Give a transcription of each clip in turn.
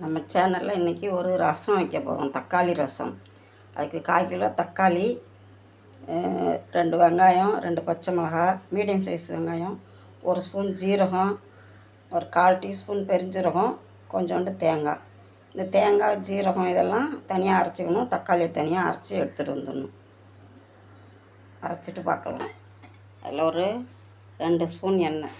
நம்ம சேனலில் இன்றைக்கி ஒரு ரசம் வைக்க போகிறோம் தக்காளி ரசம். அதுக்கு கால் கிலோ தக்காளி ரெண்டு வெங்காயம் ரெண்டு பச்சை மிளகா மீடியம் சைஸ் வெங்காயம் ஒரு ஸ்பூன் ஜீரகம் ஒரு கால் டீஸ்பூன் பெருஞ்சீரகம் கொஞ்சோண்டு தேங்காய். இந்த தேங்காய் ஜீரகம் இதெல்லாம் தனியாக அரைச்சிக்கணும் தக்காளியை தனியாக அரைச்சி எடுத்துகிட்டு வந்துடணும். அரைச்சிட்டு பார்க்கலாம். அதில் ஒரு ரெண்டு ஸ்பூன் எண்ணெய்.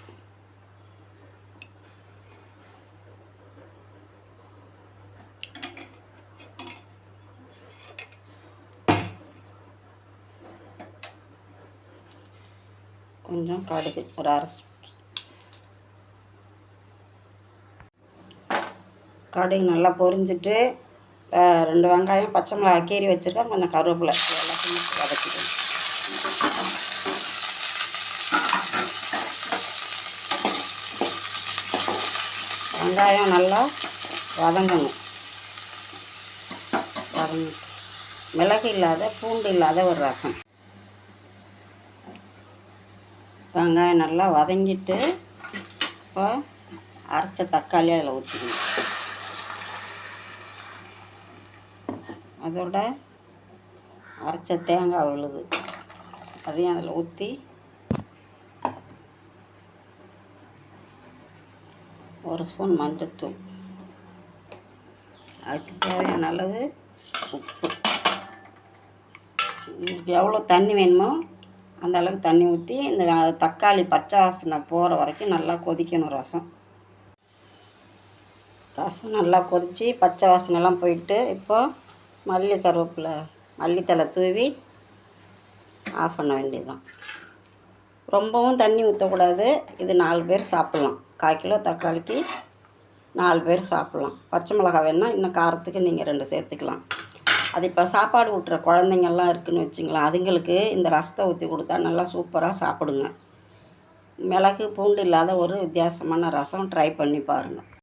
கொஞ்சம் கடுகு ஒரு அரை ஸ்பூன். கடுகு நல்லா பொரிஞ்சிட்டு ரெண்டு வெங்காயம் பச்சை மிளகாய் கீறி வச்சுருக்கேன். கொஞ்சம் கருவேப்பிலை எல்லாத்தையும் வதக்கிக்கணும் வெங்காயம் நல்லா வதங்கணும். வதங்க மிளகு இல்லாத பூண்டு இல்லாத ஒரு ரசம். வெங்காயம் நல்லா வதங்கிட்டு இப்போ அரைச்ச தக்காளி அதில் ஊற்றிக்கணும். அதோட அரைச்ச தேங்காய் விழுது. அதையும் அதில் ஊற்றி ஒரு ஸ்பூன் மஞ்சத்தூள். அதுக்கு தேவையான அளவு உப்பு. உங்களுக்கு எவ்வளோ தண்ணி வேணுமோ அந்த அளவுக்கு தண்ணி ஊற்றி இந்த தக்காளி பச்சை வாசனை போகிற வரைக்கும் நல்லா கொதிக்கணும் ரசம். ரசம் நல்லா கொதித்து பச்சை வாசனைலாம் போயிட்டு இப்போது மல்லி கருவேப்பிலை மல்லித்தலை தூவி ஆஃப் பண்ண வேண்டியதுதான். ரொம்பவும் தண்ணி ஊற்றக்கூடாது இது நாலு பேர் சாப்பிட்லாம். கால் கிலோ தக்காளிக்கு நாலு பேர் சாப்பிட்லாம். பச்சை மிளகா வேணால் இன்னும் காரத்துக்கு நீங்கள் ரெண்டு சேர்த்துக்கலாம். அது இப்போ சாப்பாடு ஊட்டுற குழந்தைங்கள்லாம் இருக்குன்னு வச்சுங்களேன் அதுங்களுக்கு இந்த ரசத்தை ஊற்றி கொடுத்தா நல்லா சூப்பராக சாப்பிடுங்க. மிளகு பூண்டு இல்லாத ஒரு வித்தியாசமான ரசம் ட்ரை பண்ணி பாருங்கள்